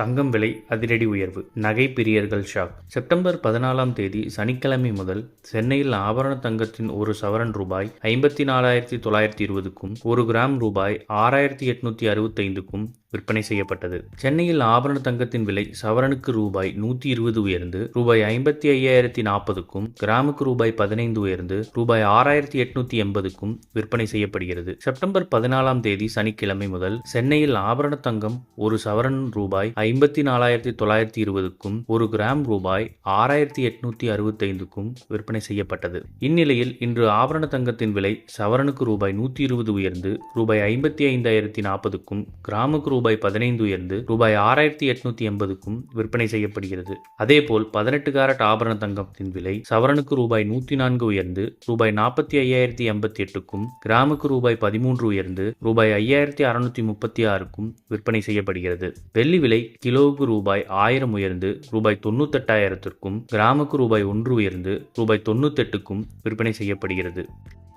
தங்கம் விலை அதிரடி உயர்வு. நகை பிரியர்கள் ஷாக். செப்டம்பர் பதினாலாம் தேதி சனிக்கிழமை முதல் சென்னையில் ஆபரண தங்கத்தின் ஒரு சவரன் ரூபாய் ஐம்பத்தி நாலாயிரத்தி தொள்ளாயிரத்தி இருபதுக்கும் ஒரு கிராம் ரூபாய் ஆறாயிரத்தி எட்நூத்தி அறுபத்தைந்துக்கும் விற்பனை செய்யப்பட்டது. சென்னையில் ஆபரண தங்கத்தின் விலை சவரனுக்கு ரூபாய் நூற்றி இருபது உயர்ந்து ரூபாய் ஐம்பத்தி ஐயாயிரத்தி நாற்பதுக்கும் கிராமுக்கு ரூபாய் பதினைந்து உயர்ந்து ரூபாய் ஆறாயிரத்தி எட்நூத்தி எண்பதுக்கும் விற்பனை செய்யப்படுகிறது. செப்டம்பர் பதினாலாம் தேதி சனிக்கிழமை முதல் சென்னையில் ஆபரண தங்கம் ஒரு சவரன் ரூபாய் ஐம்பத்தி நாலாயிரத்தி தொள்ளாயிரத்தி இருபதுக்கும் ஒரு கிராம் ரூபாய் ஆறாயிரத்தி எட்நூத்தி அறுபத்தைந்துக்கும் விற்பனை செய்யப்பட்டது. இந்நிலையில் இன்று ஆபரண தங்கத்தின் விலை சவரனுக்கு ரூபாய் நூற்றி இருபது உயர்ந்து ரூபாய் ஐம்பத்தி ஐந்தாயிரத்தி நாற்பதுக்கும் கிராமுக்கு ரூபாய் பதினைந்து உயர்ந்து ரூபாய் ஆறாயிரத்தி எட்நூத்தி எண்பதுக்கும் விற்பனை செய்யப்படுகிறது. அதேபோல் பதினெட்டு கேரட் ஆபரண தங்கத்தின் விலை சவரனுக்கு ரூபாய் நூற்றி நான்கு உயர்ந்து ரூபாய் நாற்பத்தி ஐயாயிரத்தி எண்பத்தி எட்டுக்கும் கிராமுக்கு ரூபாய் பதிமூன்று உயர்ந்து ரூபாய் ஐயாயிரத்தி அறுநூத்தி முப்பத்தி ஆறுக்கும் விற்பனை செய்யப்படுகிறது. வெள்ளி விலை கிலோவுக்கு ரூபாய் ஆயிரம் உயர்ந்து ரூபாய் தொண்ணூத்தெட்டாயிரத்திற்கும் கிராமுக்கு ரூபாய் ஒன்று உயர்ந்து ரூபாய் தொண்ணூத்தெட்டுக்கும் விற்பனை செய்யப்படுகிறது.